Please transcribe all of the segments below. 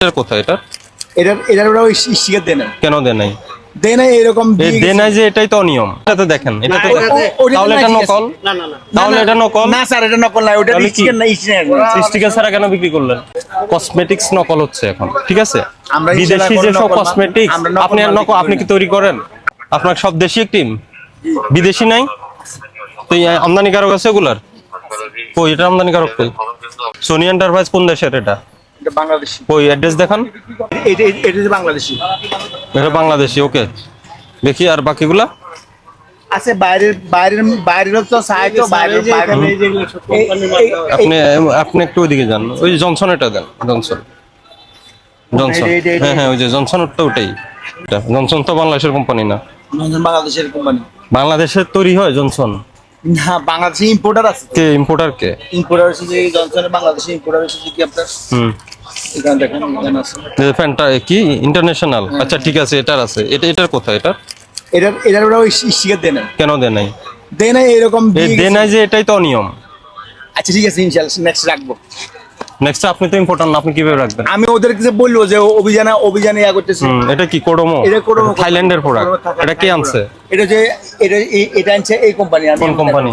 এটার কোথায় এটা? এটার ওরা ওই স্টিকার দেয় না কেন দেয় নাই? দেয় না এরকম দেয়। নাই যে এটাই তো অনিয়ম। এটাতে দেখেন দেখেন। ও- ওটাতে তাহলে এটা নকল? না না না। তাহলে এটা নকল? না স্যার এটা নকল না ওটা স্টিকার না স্টিকার স্টিকার ছাড়া কেন বিক্রি করলেন? কসমেটিক্স নকল হচ্ছে এখন ঠিক আছে? আমরা বিদেশি যে সব কসমেটিক্স আপনি আর নকল আপনি কি তৈরি করেন? আপনার সব দেশি টিম? বিদেশি নাই? তো এই আমদানিকারক আছে ওগুলার কই এটা আমদানিকারক কই? সোনি এন্টারপ্রাইজ কোন দেশের এটা? এটা বাংলাদেশি। কই অ্যাড্রেস দেখান। এটা এটা- এটা বাংলাদেশি। এটা বাংলাদেশি ওকে। দেখি আর বাকিগুলা। আছে বাইরের বাইরের বাইরের তো চায় তো বাইরের বাইরের এই যেগুলো সব কোম্পানির মাল দেওয়া। আপনি আপনি একটু ওইদিকে যান। ওই জনসন এটা দেন জনসন জনসন হ্যাঁ হ্যাঁ ওই যে জনসন ওটা ওটাই। জনসন তো বাংলাদেশের কোম্পানি না। বাংলাদেশের কোম্পানি বাংলাদেশের তৈরি হয় জনসন না বাংলাদেশে ইম্পোর্টার আছে কে ইম্পোর্টার কে? ইম্পোর্টার হচ্ছে যে জনসনের বাংলাদেশে ইম্পোর্টার হচ্ছে যে কি আপনার? হুম। এখানে দেখেন এখানে আছে। এই ফ্যানটা কি? ইন্টারন্যাশনাল আচ্ছা ঠিক আছে এটার আছে। এটা এটার কোথায় এটা এটার এটার ওরা স্টিকার দেয় না কেন দেয় নাই? দেয় না এরকম দেয়। নাই যে এটাই তো অনিয়ম। আচ্ছা ঠিক আছে ইনশাআল্লাহ নেক্সট রাখব। নেক্সট আপনি তো ইম্পোর্টার না আপনি কীভাবে রাখবেন? আমি ওদেরকে যে বলব যে অভিযানে অভিযানে ইয়া করতেছি। এটা কি কোডোমো এটা কোডোমো থাইল্যান্ডের প্রোডাক্ট এটা কে আনছে? এটা যে এটা এটা আনছে এই কোম্পানি কোন কোম্পানি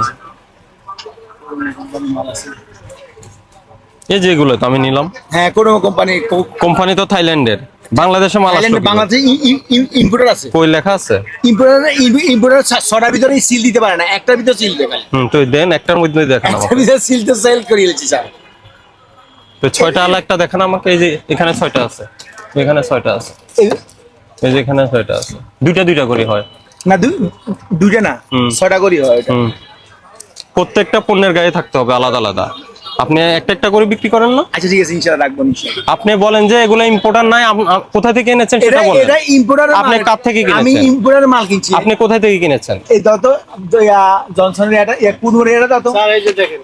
এই যেগুলো তো আমি নিলাম। হ্যাঁ কোন কোম্পানি কোম্পানি তো থাইল্যান্ডের বাংলাদেশে মাল বাংলাদেশে ইম্পোর্টার আছে। কই লেখা আছে? ইম্পোর্টার ইম্পোর্টার ছটার ভিতরে সিল দিতে পারে না একটার ভিতরে সিল দেবে হুম তো দেন একটার মধ্যে দেখান একটার ভিতরে সিল তো সেল স্যার তো ছয়টা আলা একটা দেখেন আমাকে এই যে এখানে ছয়টা আছে এখানে ছয়টা আছে। এই- যে? এখানে ছয়টা আছে। দুইটা দুইটা করে হয়। না দুইটা না ছয়টা করে করি হয় এটা। প্রত্যেকটা পণ্যের গায়ে থাকতে হবে আলাদা আলাদা। আপনি একটা একটা করে বিক্রি করেন না? আচ্ছা ঠিক আছে ইনশাআল্লাহ রাখব ইনশাআল্লাহ আপনি বলেন যে এগুলো ইম্পোর্টার নাই কোথা থেকে এনেছেন সেটা বলেন। এটা ইম্পোর্টার আপনি কার থেকে কিনেছেন? আমি ইম্পোর্টার মাল কিনছি। আপনি কোথা থেকে কিনেছেন? এই দাও তো জনসনের এটা ইয়া, কুনুরের এটা দাও তো। স্যার এই যে দেখেন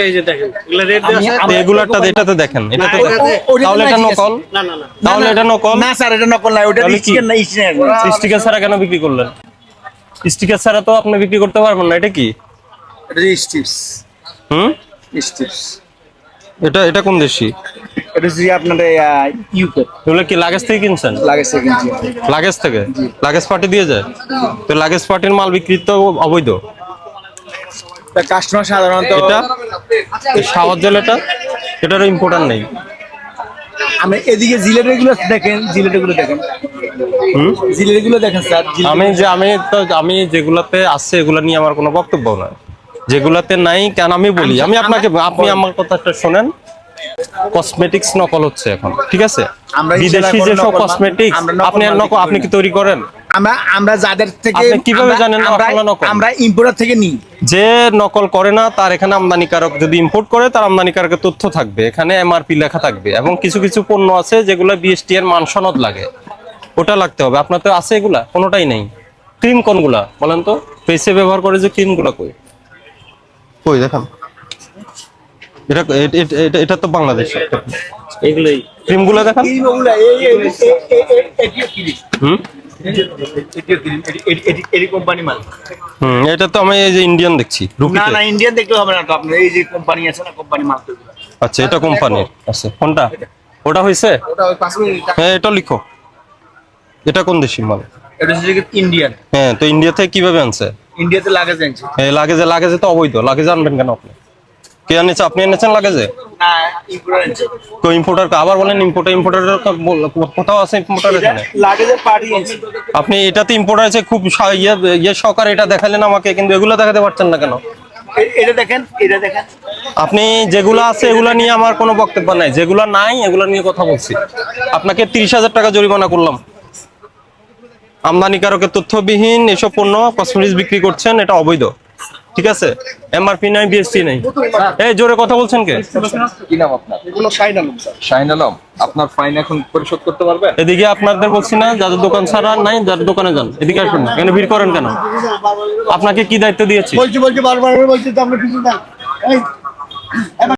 এই যে দেখেন এগুলো রেট দেওয়া আমি- আছে। তো আমার- এগুলারটা এটাতে দেখেন এটাতে না, দেখেন। ওটাতে- ওটাতে তাহলে এটা ঠিক নকল? না না না। তাহলে এটা নকল? না স্যার এটা নকল না ওটা স্টিকার না স্টিকার স্টিকার ছাড়া কেন বিক্রি করলেন? স্টিকার ছাড়া তো আপনি বিক্রি করতে পারবেন না এটা কি? এটা স্টিপস হুম? স্টিপস এটা এটা কোন দেশি? এটা হচ্ছে আপনার ইউকে এগুলো কি লাগেজ থেকে কিনছেন? লাগে সেকেন্ড লাগেজ থেকে? লাগেজ পার্টি দিয়ে যায়? তো লাগেজ পার্টির মাল বিক্রি তো অবৈধ? কাস্টমার সাধারণত এটা? জল এটা? এটারও ইম্পোর্টার নেই। আমি এদিকে জিলেটেরগুলো দেখেন জিলেটেরগুলো দেখেন। হুম? জিলেটেরগুলো দেখেন স্যার। আমি যে আমি তো আমি যেগুলাতে আছে এগুলা নিয়ে আমার কোনো বক্তব্য নাই। যেগুলাতে নাই কেন আমি বলি আমি আপনাকে আপনি আমার কথাটা শোনেন। কসমেটিক্স নকল হচ্ছে এখন ঠিক আছে? বিদেশি যে সব কসমেটিক্স আপনি নকল আপনি কি তৈরি করেন? আমরা আমরা যাদের থেকে আপনি কীভাবে জানেন নকল? আমরা ইম্পোর্টার থেকে নিই। যে নকল করে না তার এখানে আমদানিকারক যদি ইম্পোর্ট করে তার আমদানিকারকের তথ্য থাকবে। এখানে এমআরপি লেখা থাকবে এবং কিছু কিছু পণ্য আছে যেগুলো বিএসটি এর মান সনদ লাগে। ওটা লাগতে হবে। আপনার তো আছে এগুলা কোনোটাই নেই। ক্রিম কোনগুলা? বলেন তো। ফেসে ব্যবহার করে যে ক্রিমগুলা কই? কই দেখান। এটা এটা- এটা তো বাংলাদেশ। এগুলোই। ক্রিমগুলো দেখান। এই হুম? এটি- তো আমি যে ইন্ডিয়ান দেখছি না না ইন্ডিয়ান দেখলে হবে না তো আপনার এই যে কোম্পানি আছে না কোম্পানি মাল আচ্ছা এটা কোম্পানির। আছে কোনটা? ওটা হয়েছে ওটা ওই পাঁচ মিনিট। হ্যাঁ এটা লিখো। এটা কোন দেশি মাল? এটা হচ্ছে ইন্ডিয়ান। হ্যাঁ তো ইন্ডিয়া থেকে কীভাবে আনছে? ইন্ডিয়াতে লাগে জানছি এই লাগেজে লাগেজে তো অবৈধ। লাগেজ আনবেন কেন আপনি? কে আনিছে? আপনি এনেছেন লাগেজে না ইম্পোর্টার আনছে তো ইম্পোর্টার আবার বলেন ইম্পোর্টার ইম্পোর্টার কোথাও আছে ইম্পোর্টার এখানে? লাগেজের পার্টি আনছে আপনি এটাতে ইম্পোর্টার আছে খুব ইয়ে ইয়ে সহকারে এটা দেখালেন আমাকে কিন্তু এগুলো দেখাতে পারছেন না কেন? এটা দেখেন এটা দেখেন। আপনি যেগুলো আছে এগুলো নিয়ে আমার কোনো বক্তব্য নাই। যেগুলো নাই এগুলো নিয়ে কথা বলছি। আপনাকে তিরিশ হাজার টাকা জরিমানা করলাম। আমদানিকারকের তথ্যবিহীন এসব পণ্য কসমেটিক্স বিক্রি করছেন এটা অবৈধ। ঠিক আছে? এমআরপি নাই বিএসসি নাই। এই জোরে কথা বলছেন কে? কি নাম আপনার? এগুলো শাইন আলম স্যার। শাহিন আলম আপনার ফাইন এখন পরিশোধ করতে পারবেন? এদিকে আপনাদের বলছি না যাদের দোকান ছাড়া নাই যাদের দোকানে যান এদিকে আসুন না। কেন ভিড় করেন কেন? আপনাকে কি দায়িত্ব দিয়েছি? বলছি বলছি বারবার বলছি তো আমরা কিছু না। এই